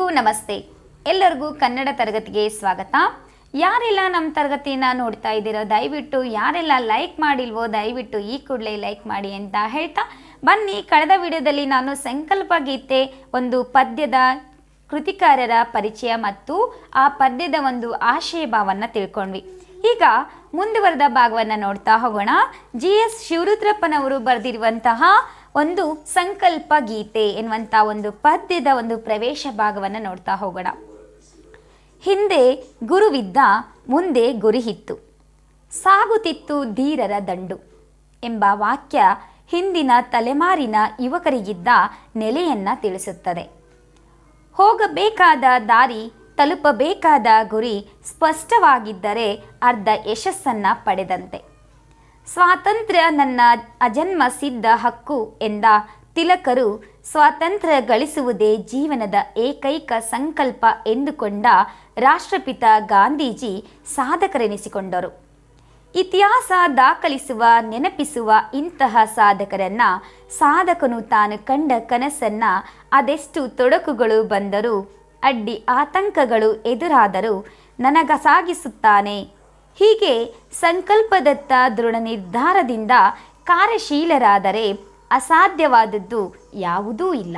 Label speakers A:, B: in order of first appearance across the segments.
A: ಎಲ್ಲರಿಗೂ ನಮಸ್ತೆ. ಎಲ್ಲರಿಗೂ ಕನ್ನಡ ತರಗತಿಗೆ ಸ್ವಾಗತ. ಯಾರೆಲ್ಲ ನಮ್ಮ ತರಗತಿನ ನೋಡ್ತಾ ಇದ್ದೀರೋ ದಯವಿಟ್ಟು ಯಾರೆಲ್ಲ ಲೈಕ್ ಮಾಡಿಲ್ವೋ ದಯವಿಟ್ಟು ಈ ಕೂಡಲೇ ಲೈಕ್ ಮಾಡಿ ಅಂತ ಹೇಳ್ತಾ ಬನ್ನಿ ಕಳೆದ ವಿಡಿಯೋದಲ್ಲಿ ನಾನು ಸಂಕಲ್ಪ ಗೀತೆ ಒಂದು ಪದ್ಯದ ಕೃತಿಕಾರರ ಪರಿಚಯ ಮತ್ತು ಆ ಪದ್ಯದ ಒಂದು ಆಶಯ ಭಾವನ ತಿಳ್ಕೊಂಡ್ವಿ. ಈಗ ಮುಂದುವರೆದ ಭಾಗವನ್ನು ನೋಡ್ತಾ ಹೋಗೋಣ. ಜಿ ಎಸ್ ಶಿವರುದ್ರಪ್ಪನವರು ಬರೆದಿರುವಂತಹ ಒಂದು ಸಂಕಲ್ಪ ಗೀತೆ ಎನ್ನುವಂಥ ಒಂದು ಪದ್ಯದ ಒಂದು ಪ್ರವೇಶ ಭಾಗವನ್ನು ನೋಡ್ತಾ ಹೋಗೋಣ. ಹಿಂದೆ ಗುರುವಿದ್ದ, ಮುಂದೆ ಗುರಿಹಿತ್ತು. ಸಾಗುತ್ತಿತ್ತು ಧೀರರ ದಂಡು ಎಂಬ ವಾಕ್ಯ ಹಿಂದಿನ ತಲೆಮಾರಿನ ಯುವಕರಿಗಿದ್ದ ನೆಲೆಯನ್ನ ತಿಳಿಸುತ್ತದೆ. ಹೋಗಬೇಕಾದ ದಾರಿ, ತಲುಪಬೇಕಾದ ಗುರಿ ಸ್ಪಷ್ಟವಾಗಿದ್ದರೆ ಅರ್ಧ ಯಶಸ್ಸನ್ನ ಪಡೆದಂತೆ. ಸ್ವಾತಂತ್ರ್ಯ ನನ್ನ ಅಜನ್ಮ ಸಿದ್ಧ ಹಕ್ಕು ಎಂದ ತಿಲಕರು ಸ್ವಾತಂತ್ರ್ಯ ಗಳಿಸುವುದೇ ಜೀವನದ ಏಕೈಕ ಸಂಕಲ್ಪ ಎಂದುಕೊಂಡ ರಾಷ್ಟ್ರಪಿತ ಗಾಂಧೀಜಿ ಸಾಧಕರೆನಿಸಿಕೊಂಡರು. ಇತಿಹಾಸ ದಾಖಲಿಸುವ, ನೆನಪಿಸುವ ಇಂತಹ ಸಾಧಕರನ್ನ ಸಾಧಕನು ತಾನು ಕಂಡ ಕನಸನ್ನ ಅದೆಷ್ಟು ತೊಡಕುಗಳು ಬಂದರೂ, ಅಡ್ಡಿ ಆತಂಕಗಳು ಎದುರಾದರೂ ನನಗ ಸಾಗಿಸುತ್ತಾನೆ. ಹೀಗೆ ಸಂಕಲ್ಪದತ್ತ ದೃಢ ನಿರ್ಧಾರದಿಂದ ಕಾರ್ಯಶೀಲರಾದರೆ ಅಸಾಧ್ಯವಾದದ್ದು ಯಾವುದೂ ಇಲ್ಲ.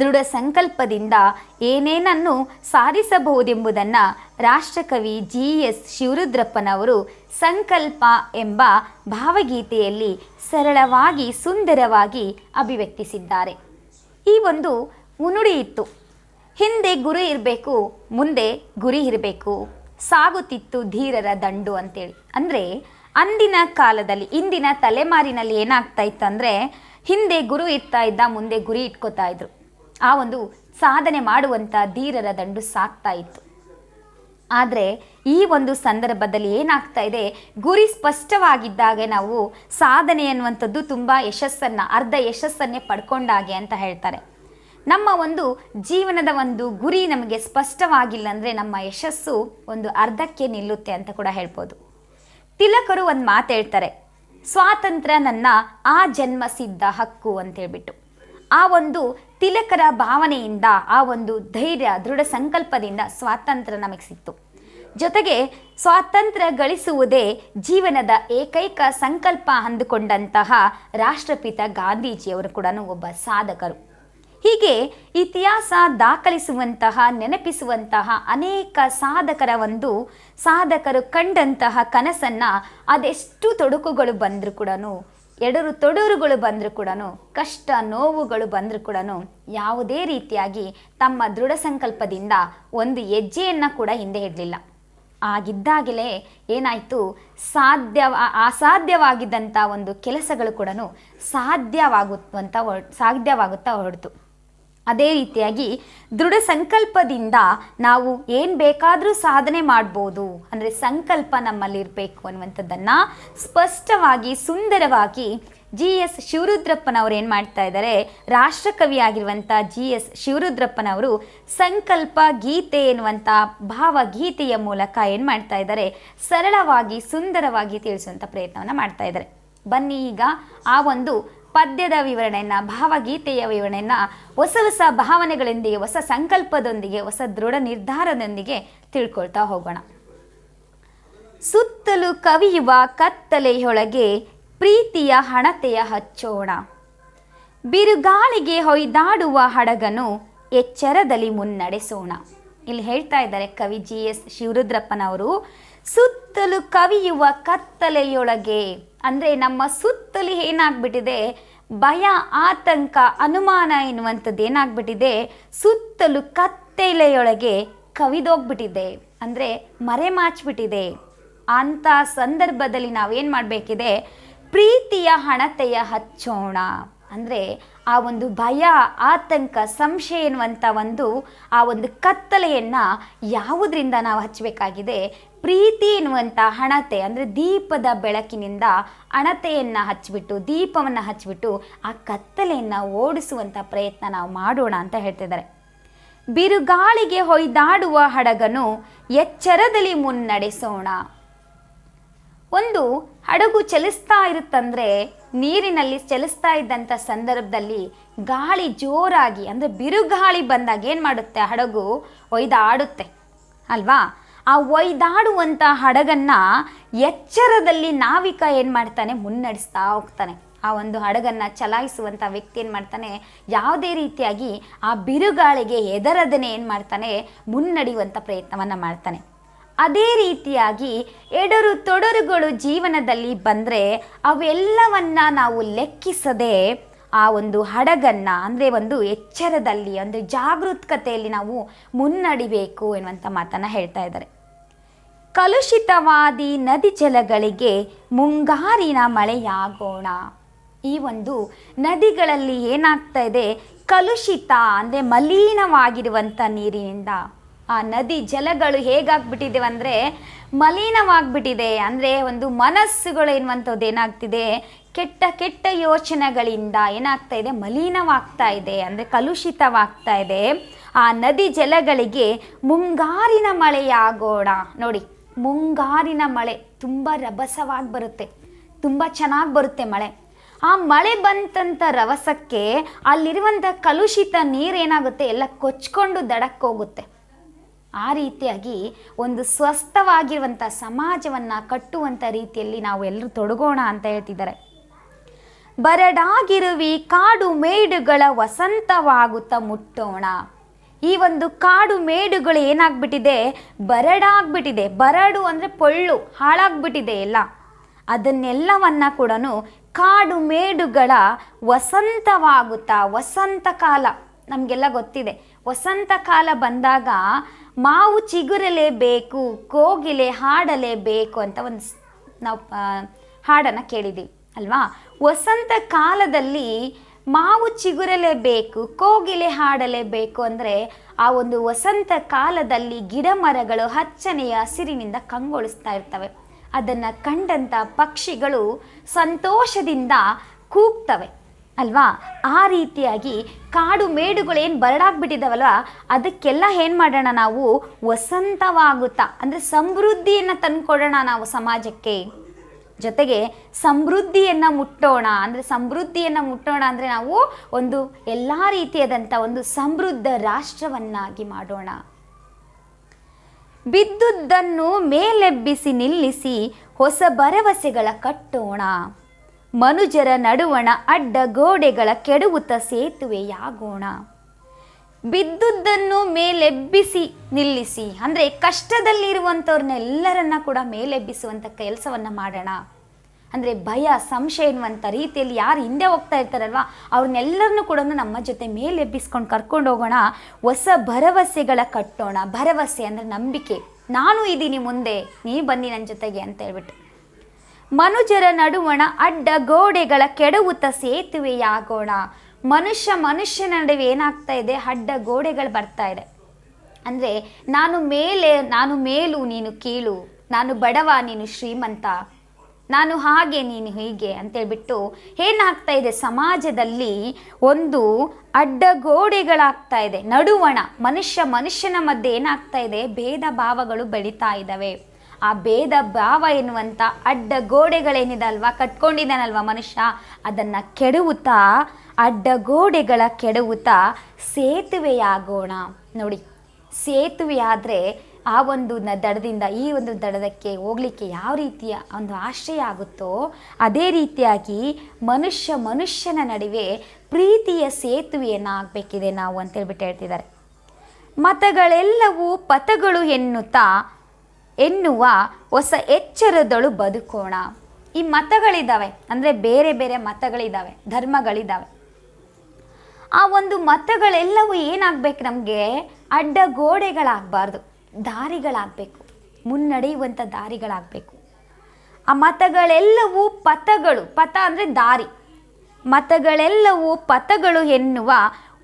A: ದೃಢ ಸಂಕಲ್ಪದಿಂದ ಏನೇನನ್ನು ಸಾಧಿಸಬಹುದೆಂಬುದನ್ನು ರಾಷ್ಟ್ರಕವಿ ಜಿ ಎಸ್ ಶಿವರುದ್ರಪ್ಪನವರು ಸಂಕಲ್ಪ ಎಂಬ ಭಾವಗೀತೆಯಲ್ಲಿ ಸರಳವಾಗಿ ಸುಂದರವಾಗಿ ಅಭಿವ್ಯಕ್ತಿಸಿದ್ದಾರೆ. ಈ ಒಂದು ಮುನುಡಿ ಇತ್ತು. ಹಿಂದೆ ಗುರಿ ಇರಬೇಕು, ಮುಂದೆ ಗುರಿ ಇರಬೇಕು. ಸಾಗುತ್ತಿತ್ತು ಧೀರರ ದಂಡು ಅಂತೇಳಿ. ಅಂದರೆ ಅಂದಿನ ಕಾಲದಲ್ಲಿ, ಇಂದಿನ ತಲೆಮಾರಿನಲ್ಲಿ ಏನಾಗ್ತಾ ಇತ್ತು ಹಿಂದೆ ಗುರು ಇರ್ತಾ ಇದ್ದ ಮುಂದೆ ಗುರಿ ಇಟ್ಕೋತಾ ಇದ್ರು. ಆ ಒಂದು ಸಾಧನೆ ಮಾಡುವಂಥ ಧೀರರ ದಂಡು ಸಾಕ್ತಾ ಇತ್ತು. ಆದರೆ ಈ ಒಂದು ಸಂದರ್ಭದಲ್ಲಿ ಏನಾಗ್ತಾ ಇದೆ, ಗುರಿ ಸ್ಪಷ್ಟವಾಗಿದ್ದಾಗೆ ನಾವು ಸಾಧನೆ ಅನ್ನುವಂಥದ್ದು ತುಂಬ ಯಶಸ್ಸನ್ನು, ಅರ್ಧ ಯಶಸ್ಸನ್ನೇ ಪಡ್ಕೊಂಡಾಗೆ ಅಂತ ಹೇಳ್ತಾರೆ. ನಮ್ಮ ಒಂದು ಜೀವನದ ಒಂದು ಗುರಿ ನಮಗೆ ಸ್ಪಷ್ಟವಾಗಿಲ್ಲ ಅಂದರೆ ನಮ್ಮ ಯಶಸ್ಸು ಒಂದು ಅರ್ಧಕ್ಕೆ ನಿಲ್ಲುತ್ತೆ ಅಂತ ಕೂಡ ಹೇಳ್ಬೋದು. ತಿಲಕರು ಒಂದು ಮಾತು ಹೇಳ್ತಾರೆ, ಸ್ವಾತಂತ್ರ್ಯ ನನ್ನ ಆ ಜನ್ಮ ಸಿದ್ಧ ಹಕ್ಕು ಅಂತ ಹೇಳ್ಬಿಟ್ಟು. ಆ ಒಂದು ತಿಲಕರ ಭಾವನೆಯಿಂದ, ಆ ಒಂದು ಧೈರ್ಯ, ದೃಢ ಸಂಕಲ್ಪದಿಂದ ಸ್ವಾತಂತ್ರ್ಯ ನಮಗೆ ಸಿಕ್ತು. ಜೊತೆಗೆ ಸ್ವಾತಂತ್ರ್ಯ ಗಳಿಸುವುದೇ ಜೀವನದ ಏಕೈಕ ಸಂಕಲ್ಪ ಅಂದುಕೊಂಡಂತಹ ರಾಷ್ಟ್ರಪಿತ ಗಾಂಧೀಜಿಯವರು ಕೂಡ ಒಬ್ಬ ಸಾಧಕರು. ಹೀಗೆ ಇತಿಹಾಸ ದಾಖಲಿಸುವಂತಹ, ನೆನಪಿಸುವಂತಹ ಅನೇಕ ಸಾಧಕರ ಒಂದು ಸಾಧಕರು ಕಂಡಂತಹ ಕನಸನ್ನು ಅದೆಷ್ಟು ತೊಡಕುಗಳು ಬಂದರೂ ಕೂಡ ಎಡರು ತೊಡರುಗಳು ಬಂದರೂ ಕೂಡ ಕಷ್ಟ ನೋವುಗಳು ಬಂದರೂ ಕೂಡ ಯಾವುದೇ ರೀತಿಯಾಗಿ ತಮ್ಮ ದೃಢ ಸಂಕಲ್ಪದಿಂದ ಒಂದು ಹೆಜ್ಜೆಯನ್ನು ಕೂಡ ಹಿಂದೆ ಇಡಲಿಲ್ಲ. ಆಗಿದ್ದಾಗಲೇ ಏನಾಯಿತು, ಸಾಧ್ಯ ಅಸಾಧ್ಯವಾಗಿದ್ದಂಥ ಒಂದು ಕೆಲಸಗಳು ಕೂಡ ಸಾಧ್ಯವಾಗುವಂಥ ಸಾಧ್ಯವಾಗುತ್ತಾ ಹೊರಡ್ತು ಅದೇ ರೀತಿಯಾಗಿ ದೃಢ ಸಂಕಲ್ಪದಿಂದ ನಾವು ಏನು ಬೇಕಾದರೂ ಸಾಧನೆ ಮಾಡ್ಬೋದು. ಅಂದರೆ ಸಂಕಲ್ಪ ನಮ್ಮಲ್ಲಿರಬೇಕು ಅನ್ನುವಂಥದ್ದನ್ನು ಸ್ಪಷ್ಟವಾಗಿ, ಸುಂದರವಾಗಿ ಜಿ ಎಸ್ ಶಿವರುದ್ರಪ್ಪನವರು ಏನು ಮಾಡ್ತಾ ಇದ್ದಾರೆ ರಾಷ್ಟ್ರಕವಿಯಾಗಿರುವಂಥ ಜಿ ಎಸ್ ಶಿವರುದ್ರಪ್ಪನವರು ಸಂಕಲ್ಪ, ಗೀತೆ ಎನ್ನುವಂಥ ಭಾವಗೀತೆಯ ಮೂಲಕ ಏನು ಮಾಡ್ತಾ ಇದ್ದಾರೆ, ಸರಳವಾಗಿ, ಸುಂದರವಾಗಿ ತಿಳಿಸುವಂಥ ಪ್ರಯತ್ನವನ್ನು ಮಾಡ್ತಾ ಇದ್ದಾರೆ. ಬನ್ನಿ ಈಗ ಆ ಒಂದು ಪದ್ಯದ ವಿವರಣೆಯನ್ನು, ಭಾವಗೀತೆಯ ವಿವರಣೆಯನ್ನು, ಹೊಸ ಹೊಸ ಭಾವನೆಗಳೊಂದಿಗೆ, ಹೊಸ ಸಂಕಲ್ಪದೊಂದಿಗೆ, ಹೊಸ ದೃಢ ನಿರ್ಧಾರದೊಂದಿಗೆ ತಿಳ್ಕೊಳ್ತಾ ಹೋಗೋಣ. ಸುತ್ತಲೂ ಕವಿಯುವ ಕತ್ತಲೆಯೊಳಗೆ ಪ್ರೀತಿಯ ಹಣತೆಯ ಹಚ್ಚೋಣ. ಬಿರುಗಾಳಿಗೆ ಹೊಯ್ದಾಡುವ ಹಡಗನು ಎಚ್ಚರದಲ್ಲಿ ಮುನ್ನಡೆಸೋಣ. ಇಲ್ಲಿ ಹೇಳ್ತಾ ಇದ್ದಾರೆ ಕವಿ ಜಿ ಎಸ್ ಶಿವರುದ್ರಪ್ಪನವರು ಸುತ್ತಲೂ ಕವಿಯುವ ಕತ್ತಲೆಯೊಳಗೆ. ಅಂದರೆ ನಮ್ಮ ಸುತ್ತಲೂ ಏನಾಗ್ಬಿಟ್ಟಿದೆ? ಭಯ, ಆತಂಕ, ಅನುಮಾನ ಎನ್ನುವಂಥದ್ದು ಏನಾಗ್ಬಿಟ್ಟಿದೆ? ಸುತ್ತಲೂ ಕತ್ತಲೆಯೊಳಗೆ ಕವಿದೋಗ್ಬಿಟ್ಟಿದೆ. ಅಂದರೆ ಮರೆಮಾಚ್ಬಿಟ್ಟಿದೆ ಅಂಥ ಸಂದರ್ಭದಲ್ಲಿ ನಾವೇನು ಮಾಡಬೇಕಿದೆ? ಪ್ರೀತಿಯ ಹಣತೆಯ ಹಚ್ಚೋಣ. ಅಂದರೆ ಆ ಒಂದು ಭಯ, ಆತಂಕ, ಸಂಶಯ ಎನ್ನುವಂಥ ಒಂದು ಆ ಒಂದು ಕತ್ತಲೆಯನ್ನು ಯಾವುದರಿಂದ ನಾವು ಹಚ್ಚಬೇಕಾಗಿದೆ? ಪ್ರೀತಿ ಎನ್ನುವಂಥ ಹಣತೆ, ಅಂದರೆ ದೀಪದ ಬೆಳಕಿನಿಂದ ಹಣತೆಯನ್ನು ಹಚ್ಚಿಬಿಟ್ಟು, ದೀಪವನ್ನು ಹಚ್ಚಿಬಿಟ್ಟು ಆ ಕತ್ತಲೆಯನ್ನು ಓಡಿಸುವಂಥ ಪ್ರಯತ್ನ ನಾವು ಮಾಡೋಣ ಅಂತ ಹೇಳ್ತಿದ್ದಾರೆ. ಬಿರುಗಾಳಿಗೆ ಹೊಯ್ದಾಡುವ ಹಡಗನು ಎಚ್ಚರದಲ್ಲಿ ಮುನ್ನಡೆಸೋಣ. ಒಂದು ಹಡಗು ಚಲಿಸ್ತಾ ಇರುತ್ತಂದ್ರೆ ನೀರಿನಲ್ಲಿ ಚಲಿಸ್ತಾ ಇದ್ದಂಥ ಸಂದರ್ಭದಲ್ಲಿ ಗಾಳಿ ಜೋರಾಗಿ, ಅಂದರೆ ಬಿರುಗಾಳಿ ಬಂದಾಗ ಏನು ಮಾಡುತ್ತೆ? ಹಡಗು ಒಯ್ದಾಡುತ್ತೆ, ಅಲ್ವಾ? ಆ ಒಯ್ದಾಡುವಂಥ ಹಡಗನ್ನು ಎಚ್ಚರದಲ್ಲಿ ನಾವಿಕ ಏನು ಮಾಡ್ತಾನೆ? ಮುನ್ನಡೆಸ್ತಾ ಹೋಗ್ತಾನೆ. ಆ ಒಂದು ಹಡಗನ್ನು ಚಲಾಯಿಸುವಂಥ ವ್ಯಕ್ತಿ ಏನು ಮಾಡ್ತಾನೆ? ಯಾವುದೇ ರೀತಿಯಾಗಿ ಆ ಬಿರುಗಾಳಿಗೆ ಎದರದನೆ ಏನು ಮಾಡ್ತಾನೆ? ಮುನ್ನಡೆಯುವಂಥ ಪ್ರಯತ್ನವನ್ನು ಮಾಡ್ತಾನೆ. ಅದೇ ರೀತಿಯಾಗಿ ಎಡರು ತೊಡರುಗಳು ಜೀವನದಲ್ಲಿ ಬಂದರೆ ಅವೆಲ್ಲವನ್ನ ನಾವು ಲೆಕ್ಕಿಸದೆ ಆ ಒಂದು ಹಡಗನ್ನು, ಅಂದರೆ ಒಂದು ಎಚ್ಚರದಲ್ಲಿ ಅಂದರೆ ಜಾಗೃತಿಕತೆಯಲ್ಲಿ ನಾವು ಮುನ್ನಡಿಬೇಕು ಎನ್ನುವಂಥ ಮಾತನ್ನು ಹೇಳ್ತಾ ಇದ್ದಾರೆ. ಕಲುಷಿತವಾದಿ ನದಿ ಜಲಗಳಿಗೆ ಮುಂಗಾರಿನ ಮಳೆಯಾಗೋಣ. ಈ ಒಂದು ನದಿಗಳಲ್ಲಿ ಏನಾಗ್ತಾ ಇದೆ? ಕಲುಷಿತ, ಅಂದರೆ ಮಲೀನವಾಗಿರುವಂಥ ನೀರಿನಿಂದ. ಆ ನದಿ ಜಲಗಳು ಹೇಗಾಗ್ಬಿಟ್ಟಿದ್ದೇವೆ ಅಂದರೆ ಮಲಿನವಾಗ್ಬಿಟ್ಟಿದೆ. ಅಂದರೆ ಒಂದು ಮನಸ್ಸುಗಳು ಎನ್ನುವಂಥದ್ದು ಏನಾಗ್ತಿದೆ? ಕೆಟ್ಟ ಕೆಟ್ಟ ಯೋಚನೆಗಳಿಂದ ಏನಾಗ್ತಾ ಇದೆ? ಮಲಿನವಾಗ್ತಾ ಇದೆ. ಅಂದರೆ ಕಲುಷಿತವಾಗ್ತಾ ಇದೆ. ಆ ನದಿ ಜಲಗಳಿಗೆ ಮುಂಗಾರಿನ ಮಳೆಯಾಗೋಣ. ನೋಡಿ, ಮುಂಗಾರಿನ ಮಳೆ ತುಂಬ ರಭಸವಾಗಿ ಬರುತ್ತೆ. ತುಂಬ ಚೆನ್ನಾಗಿ ಬರುತ್ತೆ ಮಳೆ. ಆ ಮಳೆ ಬಂತಂತ ರಭಸಕ್ಕೆ ಅಲ್ಲಿರುವಂಥ ಕಲುಷಿತ ನೀರೇನಾಗುತ್ತೆ ಎಲ್ಲ ಕೊಚ್ಕೊಂಡು ದಡಕ್ಕೆ ಹೋಗುತ್ತೆ. ಆ ರೀತಿಯಾಗಿ ಒಂದು ಸ್ವಸ್ಥವಾಗಿರುವಂಥ ಸಮಾಜವನ್ನು ಕಟ್ಟುವಂಥ ರೀತಿಯಲ್ಲಿ ನಾವು ಎಲ್ಲರೂ ತೊಡಗೋಣ ಅಂತ ಹೇಳ್ತಿದ್ದಾರೆ. ಬರಡಾಗಿರುವಿ ಕಾಡು ಮೇಡುಗಳ ವಸಂತವಾಗುತ್ತಾ ಮುಟ್ಟೋಣ. ಈ ಒಂದು ಕಾಡು ಮೇಡುಗಳು ಏನಾಗ್ಬಿಟ್ಟಿದೆ? ಬರಡಾಗ್ಬಿಟ್ಟಿದೆ. ಬರಡು ಅಂದರೆ ಪೊಳ್ಳು, ಹಾಳಾಗ್ಬಿಟ್ಟಿದೆ ಎಲ್ಲ. ಅದನ್ನೆಲ್ಲವನ್ನ ಕೂಡ ಕಾಡು ಮೇಡುಗಳ ವಸಂತವಾಗುತ್ತಾ, ವಸಂತ ಕಾಲ ನಮಗೆಲ್ಲ ಗೊತ್ತಿದೆ. ವಸಂತ ಕಾಲ ಬಂದಾಗ ಮಾವು ಚಿಗುರಲೇಬೇಕು ಕೋಗಿಲೆ ಹಾಡಲೇಬೇಕು ಅಂತ ಒಂದು ನಾವು ಹಾಡನ್ನು ಕೇಳಿದ್ದೀವಿ ಅಲ್ವಾ? ವಸಂತ ಕಾಲದಲ್ಲಿ ಮಾವು ಚಿಗುರಲೇಬೇಕು ಕೋಗಿಲೆ ಹಾಡಲೇಬೇಕು ಅಂದರೆ ಆ ಒಂದು ವಸಂತ ಕಾಲದಲ್ಲಿ ಗಿಡ ಮರಗಳು ಹಚ್ಚನೆಯ ಹಸಿರಿನಿಂದ ಕಂಗೊಳಿಸ್ತಾ ಇರ್ತವೆ. ಅದನ್ನು ಕಂಡಂಥ ಪಕ್ಷಿಗಳು ಸಂತೋಷದಿಂದ ಕೂಗ್ತವೆ. ಅಲ್ವಾ? ಆ ರೀತಿಯಾಗಿ ಕಾಡು ಮೇಡುಗಳೇನು ಬರಡಾಗ್ಬಿಟ್ಟಿದ್ದಾವಲ್ವ ಅದಕ್ಕೆಲ್ಲ ಏನು ಮಾಡೋಣ ನಾವು? ವಸಂತವಾಗುತ್ತಾ. ಅಂದರೆ ಸಮೃದ್ಧಿಯನ್ನು ತಂದುಕೊಡೋಣ ನಾವು ಸಮಾಜಕ್ಕೆ. ಜೊತೆಗೆ ಸಮೃದ್ಧಿಯನ್ನು ಮುಟ್ಟೋಣ. ಅಂದರೆ ಸಮೃದ್ಧಿಯನ್ನು ಮುಟ್ಟೋಣ ಅಂದರೆ ನಾವು ಒಂದು ಎಲ್ಲ ರೀತಿಯಾದಂಥ ಒಂದು ಸಮೃದ್ಧ ರಾಷ್ಟ್ರವನ್ನಾಗಿ ಮಾಡೋಣ. ಬಿದ್ದುದನ್ನು ಮೇಲೆಬ್ಬಿಸಿ ನಿಲ್ಲಿಸಿ ಹೊಸ ಭರವಸೆಗಳ ಕಟ್ಟೋಣ. ಮನುಜರ ನಡುವಣ ಅಡ್ಡ ಗೋಡೆಗಳ ಕೆಡುವುತ ಸೇತುವೆಯಾಗೋಣ ಬಿದ್ದುದನ್ನು ಮೇಲೆಬ್ಬಿಸಿ ನಿಲ್ಲಿಸಿ. ಅಂದರೆ ಕಷ್ಟದಲ್ಲಿರುವಂಥವ್ರನ್ನೆಲ್ಲರನ್ನ ಕೂಡ ಮೇಲೆಬ್ಬಿಸುವಂಥ ಕೆಲಸವನ್ನು ಮಾಡೋಣ. ಅಂದರೆ ಭಯ, ಸಂಶಯ ಎನ್ನುವಂಥ ರೀತಿಯಲ್ಲಿ ಯಾರು ಹಿಂದೆ ಹೋಗ್ತಾ ಇರ್ತಾರಲ್ವ, ಅವ್ರನ್ನೆಲ್ಲರನ್ನೂ ಕೂಡ ನಮ್ಮ ಜೊತೆ ಮೇಲೆಬ್ಬಿಸ್ಕೊಂಡು ಕರ್ಕೊಂಡು ಹೋಗೋಣ. ಹೊಸ ಭರವಸೆಗಳ ಕಟ್ಟೋಣ. ಭರವಸೆ ಅಂದರೆ ನಂಬಿಕೆ. ನಾನು ಇದ್ದೀನಿ ಮುಂದೆ, ನೀ ಬನ್ನಿ ನನ್ನ ಜೊತೆಗೆ ಅಂತ ಹೇಳ್ಬಿಟ್ಟು. ಮನುಜರ ನಡುವಣ ಅಡ್ಡ ಗೋಡೆಗಳ ಕೆಡವುತ ಸೇತುವೆಯಾಗೋಣ ಮನುಷ್ಯ ಮನುಷ್ಯನ ನಡುವೆ ಏನಾಗ್ತಾ ಇದೆ? ಅಡ್ಡ ಗೋಡೆಗಳು ಬರ್ತಾ ಇದೆ. ಅಂದರೆ ನಾನು ಮೇಲೆ, ನಾನು ಮೇಲು ನೀನು ಕೀಳು. ನಾನು ಬಡವ ನೀನು ಶ್ರೀಮಂತ. ನಾನು ಹಾಗೆ, ನೀನು ಹೀಗೆ ಅಂತೇಳ್ಬಿಟ್ಟು ಏನಾಗ್ತಾ ಇದೆ? ಸಮಾಜದಲ್ಲಿ ಒಂದು ಅಡ್ಡ ಗೋಡೆಗಳಾಗ್ತಾ ಇದೆ. ನಡುವಣ ಮನುಷ್ಯ ಮನುಷ್ಯನ ಮಧ್ಯೆ ಏನಾಗ್ತಾ ಇದೆ? ಭೇದ ಭಾವಗಳು ಬೆಳೀತಾ ಇದ್ದಾವೆ. ಆ ಭೇದ ಭಾವ ಎನ್ನುವಂಥ ಅಡ್ಡಗೋಡೆಗಳೇನಿದೆ ಅಲ್ವಾ ಕಟ್ಕೊಂಡಿದ್ದಾನಲ್ವ ಮನುಷ್ಯ? ಅದನ್ನು ಕೆಡವುತ್ತಾ ಅಡ್ಡಗೋಡೆಗಳ ಕೆಡವುತ್ತಾ ಸೇತುವೆಯಾಗೋಣ. ನೋಡಿ, ಸೇತುವೆ ಆದರೆ ಆ ಒಂದು ದಡದಿಂದ ಈ ಒಂದು ದಡದಕ್ಕೆ ಹೋಗಲಿಕ್ಕೆ ಯಾವ ರೀತಿಯ ಒಂದು ಆಶ್ರಯ ಆಗುತ್ತೋ, ಅದೇ ರೀತಿಯಾಗಿ ಮನುಷ್ಯ ಮನುಷ್ಯನ ನಡುವೆ ಪ್ರೀತಿಯ ಸೇತುವೆಯನ್ನು ಆಗಬೇಕಿದೆ ನಾವು ಅಂತೇಳ್ಬಿಟ್ಟು ಹೇಳ್ತಿದ್ದಾರೆ. ಮತಗಳೆಲ್ಲವೂ ಪಥಗಳು ಎನ್ನುತ್ತಾ ಎನ್ನುವ ಹೊಸ ಎಚ್ಚರದಳು ಬದುಕೋಣ. ಈ ಮತಗಳಿದ್ದಾವೆ ಅಂದರೆ ಬೇರೆ ಬೇರೆ ಮತಗಳಿದ್ದಾವೆ ಧರ್ಮಗಳಿದ್ದಾವೆ ಆ ಒಂದು ಮತಗಳೆಲ್ಲವೂ ಏನಾಗಬೇಕು ನಮಗೆ? ಅಡ್ಡ ಗೋಡೆಗಳಾಗಬಾರ್ದು ದಾರಿಗಳಾಗಬೇಕು ಮುನ್ನಡೆಯುವಂಥ ದಾರಿಗಳಾಗಬೇಕು. ಆ ಮತಗಳೆಲ್ಲವೂ ಪಥಗಳು, ಪಥ ಅಂದರೆ ದಾರಿ. ಮತಗಳೆಲ್ಲವೂ ಪಥಗಳು ಎನ್ನುವ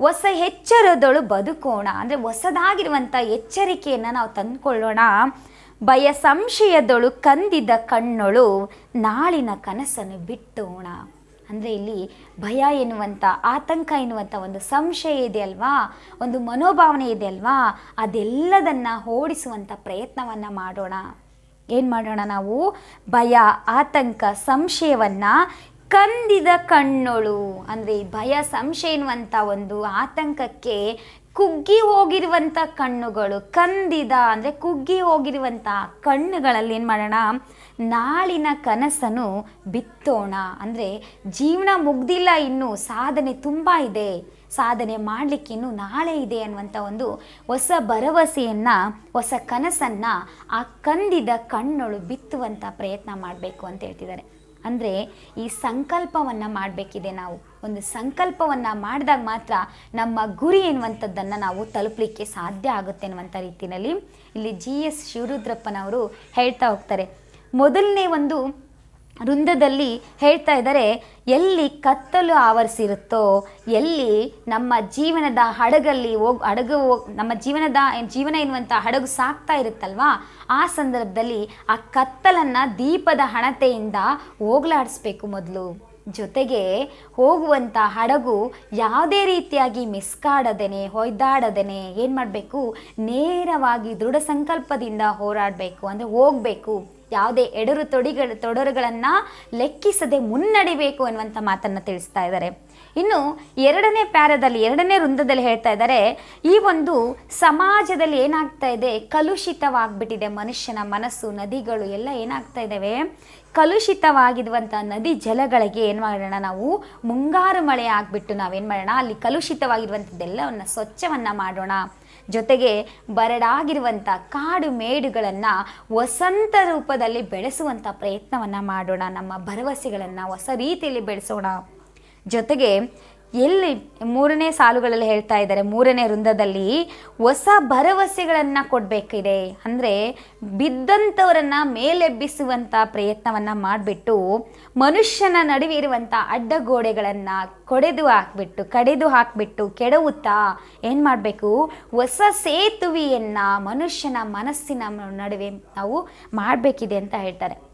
A: ಹೊಸ ಎಚ್ಚರದಳು ಬದುಕೋಣ, ಅಂದರೆ ಹೊಸದಾಗಿರುವಂಥ ಎಚ್ಚರಿಕೆಯನ್ನು ನಾವು ತಂದುಕೊಳ್ಳೋಣ. ಭಯ ಸಂಶಯದೊಳು ಕಂದಿದ ಕಣ್ಣೊಳು ನಾಳಿನ ಕನಸನ್ನು ಬಿಟ್ಟೋಣ ಅಂದರೆ ಇಲ್ಲಿ ಭಯ ಎನ್ನುವಂಥ ಆತಂಕ ಎನ್ನುವಂಥ ಒಂದು ಸಂಶಯ ಇದೆ ಅಲ್ವಾ? ಒಂದು ಮನೋಭಾವನೆ ಇದೆ ಅಲ್ವಾ? ಅದೆಲ್ಲದನ್ನು ಓಡಿಸುವಂಥ ಪ್ರಯತ್ನವನ್ನು ಮಾಡೋಣ. ಏನು ಮಾಡೋಣ ನಾವು? ಭಯ, ಆತಂಕ, ಸಂಶಯವನ್ನು ಕಂದಿದ ಕಣ್ಣೊಳು. ಅಂದರೆ ಭಯ, ಸಂಶಯ ಎನ್ನುವಂಥ ಒಂದು ಆತಂಕಕ್ಕೆ ಕುಗ್ಗಿ ಹೋಗಿರುವಂಥ ಕಣ್ಣುಗಳು, ಕಂದಿದ ಅಂದರೆ ಕುಗ್ಗಿ ಹೋಗಿರುವಂಥ ಕಣ್ಣುಗಳಲ್ಲಿ ಏನು ಮಾಡೋಣ? ನಾಳಿನ ಕನಸನ್ನು ಬಿತ್ತೋಣ. ಅಂದರೆ ಜೀವನ ಮುಗ್ದಿಲ್ಲ ಇನ್ನು, ಸಾಧನೆ ತುಂಬ ಇದೆ. ಸಾಧನೆ ಮಾಡಲಿಕ್ಕೆ ಇನ್ನು ನಾಳೆ ಇದೆ ಅನ್ನುವಂಥ ಒಂದು ಹೊಸ ಭರವಸೆಯನ್ನು, ಹೊಸ ಕನಸನ್ನು ಆ ಕಂದಿದ ಕಣ್ಣೊಳು ಬಿತ್ತುವಂಥ ಪ್ರಯತ್ನ ಮಾಡಬೇಕು ಅಂತ ಹೇಳ್ತಿದ್ದಾರೆ. ಅಂದರೆ ಈ ಸಂಕಲ್ಪವನ್ನು ಮಾಡಬೇಕಿದೆ ನಾವು. ಒಂದು ಸಂಕಲ್ಪವನ್ನು ಮಾಡಿದಾಗ ಮಾತ್ರ ನಮ್ಮ ಗುರಿ ಎನ್ನುವಂಥದ್ದನ್ನು ನಾವು ತಲುಪಲಿಕ್ಕೆ ಸಾಧ್ಯ ಆಗುತ್ತೆ ಅನ್ನುವಂಥ ರೀತಿಯಲ್ಲಿ ಇಲ್ಲಿ ಜಿ ಎಸ್ ಶಿವರುದ್ರಪ್ಪನವರು ಹೇಳ್ತಾ ಹೋಗ್ತಾರೆ. ಮೊದಲನೇ ಒಂದು ವೃಂದದಲ್ಲಿ ಹೇಳ್ತಾ ಇದ್ದಾರೆ, ಎಲ್ಲಿ ಕತ್ತಲು ಆವರಿಸಿರುತ್ತೋ, ಎಲ್ಲಿ ನಮ್ಮ ಜೀವನದ ಹಡಗಲ್ಲಿ ಹೋಗ್, ಹಡಗು ನಮ್ಮ ಜೀವನದ ಜೀವನ ಎನ್ನುವಂಥ ಹಡಗು ಸಾಕ್ತಾ ಇರುತ್ತಲ್ವಾ? ಆ ಸಂದರ್ಭದಲ್ಲಿ ಆ ಕತ್ತಲನ್ನು ದೀಪದ ಹಣತೆಯಿಂದ ಹೋಗ್ಲಾಡಿಸ್ಬೇಕು ಮೊದಲು. ಜೊತೆಗೆ ಹೋಗುವಂಥ ಹಡಗು ಯಾವುದೇ ರೀತಿಯಾಗಿ ಮಿಸ್ಕಾಡದೇನೆ, ಹೊಯ್ದಾಡದೇನೆ ಏನು ಮಾಡಬೇಕು? ನೇರವಾಗಿ ದೃಢ ಸಂಕಲ್ಪದಿಂದ ಹೋರಾಡಬೇಕು, ಅಂದರೆ ಹೋಗಬೇಕು. ಯಾವುದೇ ಎಡರು ತೊಡಿಗಳು ತೊಡರುಗಳನ್ನು ಲೆಕ್ಕಿಸದೆ ಮುನ್ನಡಿಬೇಕು ಅನ್ನುವಂಥ ಮಾತನ್ನು ತಿಳಿಸ್ತಾ ಇದ್ದಾರೆ. ಇನ್ನು ಎರಡನೇ ಪ್ಯಾರದಲ್ಲಿ, ಎರಡನೇ ವೃಂದದಲ್ಲಿ ಹೇಳ್ತಾ ಇದ್ದಾರೆ, ಈ ಒಂದು ಸಮಾಜದಲ್ಲಿ ಏನಾಗ್ತಾ ಇದೆ? ಕಲುಷಿತವಾಗ್ಬಿಟ್ಟಿದೆ ಮನುಷ್ಯನ ಮನಸ್ಸು, ನದಿಗಳು ಎಲ್ಲ ಏನಾಗ್ತಾ ಇದ್ದಾವೆ? ಕಲುಷಿತವಾಗಿರುವಂಥ ನದಿ ಜಲಗಳಿಗೆ ಏನು ಮಾಡೋಣ ನಾವು? ಮುಂಗಾರು ಮಳೆ ಆಗಿಬಿಟ್ಟು ನಾವೇನು ಮಾಡೋಣ? ಅಲ್ಲಿ ಕಲುಷಿತವಾಗಿರುವಂಥದ್ದೆಲ್ಲವನ್ನು ಸ್ವಚ್ಛವನ್ನು ಮಾಡೋಣ. ಜೊತೆಗೆ ಬರಡಾಗಿರುವಂಥ ಕಾಡು ಮೇಡುಗಳನ್ನು ವಸಂತ ರೂಪದಲ್ಲಿ ಬೆಳೆಸುವಂಥ ಪ್ರಯತ್ನವನ್ನು ಮಾಡೋಣ, ನಮ್ಮ ಭರವಸೆಗಳನ್ನು ಹೊಸ ರೀತಿಯಲ್ಲಿ ಬೆಳೆಸೋಣ. ಜೊತೆಗೆ ಎಲ್ಲಿ ಮೂರನೇ ಸಾಲುಗಳಲ್ಲಿ ಹೇಳ್ತಾ ಇದ್ದಾರೆ, ಮೂರನೇ ವೃಂದದಲ್ಲಿ ಹೊಸ ಭರವಸೆಗಳನ್ನು ಕೊಡಬೇಕಿದೆ. ಅಂದರೆ ಬಿದ್ದಂಥವರನ್ನು ಮೇಲೆಬ್ಬಿಸುವಂಥ ಪ್ರಯತ್ನವನ್ನು ಮಾಡಿಬಿಟ್ಟು ಮನುಷ್ಯನ ನಡುವೆ ಇರುವಂಥ ಅಡ್ಡಗೋಡೆಗಳನ್ನು ಕೊಡೆದು ಹಾಕ್ಬಿಟ್ಟು, ಕಡೆದು ಹಾಕಿಬಿಟ್ಟು, ಕೆಡವುತ್ತಾ ಏನು ಮಾಡಬೇಕು? ಹೊಸ ಸೇತುವೆಯನ್ನು ಮನುಷ್ಯನ ಮನಸ್ಸಿನ ನಡುವೆ ನಾವು ಮಾಡಬೇಕಿದೆ ಅಂತ ಹೇಳ್ತಾರೆ.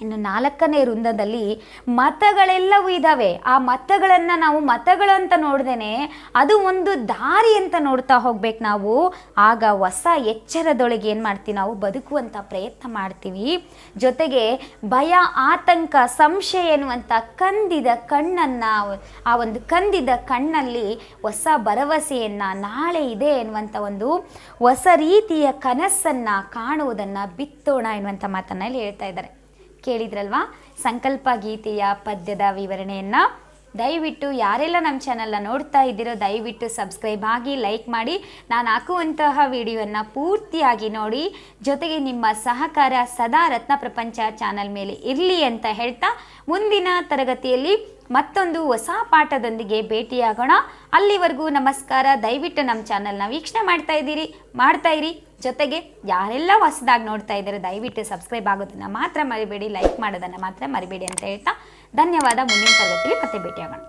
A: ಇನ್ನು ನಾಲ್ಕನೇ ವೃಂದದಲ್ಲಿ ಮತಗಳೆಲ್ಲವೂ ಇದ್ದಾವೆ ಆ ಮತಗಳನ್ನು ನಾವು ಮತಗಳು ಅಂತ ನೋಡ್ದೇನೆ ಅದು ಒಂದು ದಾರಿ ಅಂತ ನೋಡ್ತಾ ಹೋಗ್ಬೇಕು ನಾವು. ಆಗ ಹೊಸ ಎಚ್ಚರದೊಳಗೆ ಏನು ಮಾಡ್ತೀವಿ ನಾವು? ಬದುಕುವಂಥ ಪ್ರಯತ್ನ ಮಾಡ್ತೀವಿ. ಜೊತೆಗೆ ಭಯ, ಆತಂಕ, ಸಂಶಯ ಎನ್ನುವಂಥ ಕಂದಿದ ಕಣ್ಣನ್ನು, ಆ ಒಂದು ಕಂದಿದ ಕಣ್ಣಲ್ಲಿ ಹೊಸ ಭರವಸೆಯನ್ನು, ನಾಳೆ ಇದೆ ಎನ್ನುವಂಥ ಒಂದು ಹೊಸ ರೀತಿಯ ಕನಸನ್ನು ಕಾಣುವುದನ್ನು ಬಿತ್ತೋಣ ಎನ್ನುವಂಥ ಮಾತನ್ನು ಇಲ್ಲಿ ಹೇಳ್ತಾ ಇದ್ದಾರೆ. ಕೇಳಿದ್ರಲ್ವಾ? ಸಂಕಲ್ಪ ಗೀತೆಯ ಪದ್ಯದ ವಿವರಣೆಯನ್ನು ದಯವಿಟ್ಟು ಯಾರೆಲ್ಲ ನಮ್ಮ ಚಾನಲ್ನ ನೋಡ್ತಾ ಇದ್ದೀರೋ ದಯವಿಟ್ಟು ಸಬ್ಸ್ಕ್ರೈಬ್ ಆಗಿ ಲೈಕ್ ಮಾಡಿ. ನಾನು ಹಾಕುವಂತಹ ವಿಡಿಯೋವನ್ನು ಪೂರ್ತಿಯಾಗಿ ನೋಡಿ. ಜೊತೆಗೆ ನಿಮ್ಮ ಸಹಕಾರ ಸದಾ ರತ್ನ ಪ್ರಪಂಚ ಚಾನಲ್ ಮೇಲೆ ಇರಲಿ ಅಂತ ಹೇಳ್ತಾ ಮುಂದಿನ ತರಗತಿಯಲ್ಲಿ ಮತ್ತೊಂದು ಹೊಸ ಪಾಠದೊಂದಿಗೆ ಭೇಟಿಯಾಗೋಣ. ಅಲ್ಲಿವರೆಗೂ ನಮಸ್ಕಾರ. ದಯವಿಟ್ಟು ನಮ್ಮ ಚಾನಲ್ನ ವೀಕ್ಷಣೆ ಮಾಡ್ತಾ ಇದ್ದೀರಿ, ಮಾಡ್ತಾ ಇರಿ. ಜೊತೆಗೆ ಯಾರೆಲ್ಲ ಹೊಸದಾಗಿ ನೋಡ್ತಾ ಇದ್ದಾರೆ ದಯವಿಟ್ಟು ಸಬ್ಸ್ಕ್ರೈಬ್ ಆಗೋದನ್ನು ಮಾತ್ರ ಮರಿಬೇಡಿ ಲೈಕ್ ಮಾಡೋದನ್ನು ಮಾತ್ರ ಮರಿಬೇಡಿ ಅಂತ ಹೇಳ್ತಾ ಧನ್ಯವಾದ. ಮುಂದಿನ ತರಗತಿಯಲ್ಲಿ ಮತ್ತೆ ಭೇಟಿಯಾಗೋಣ.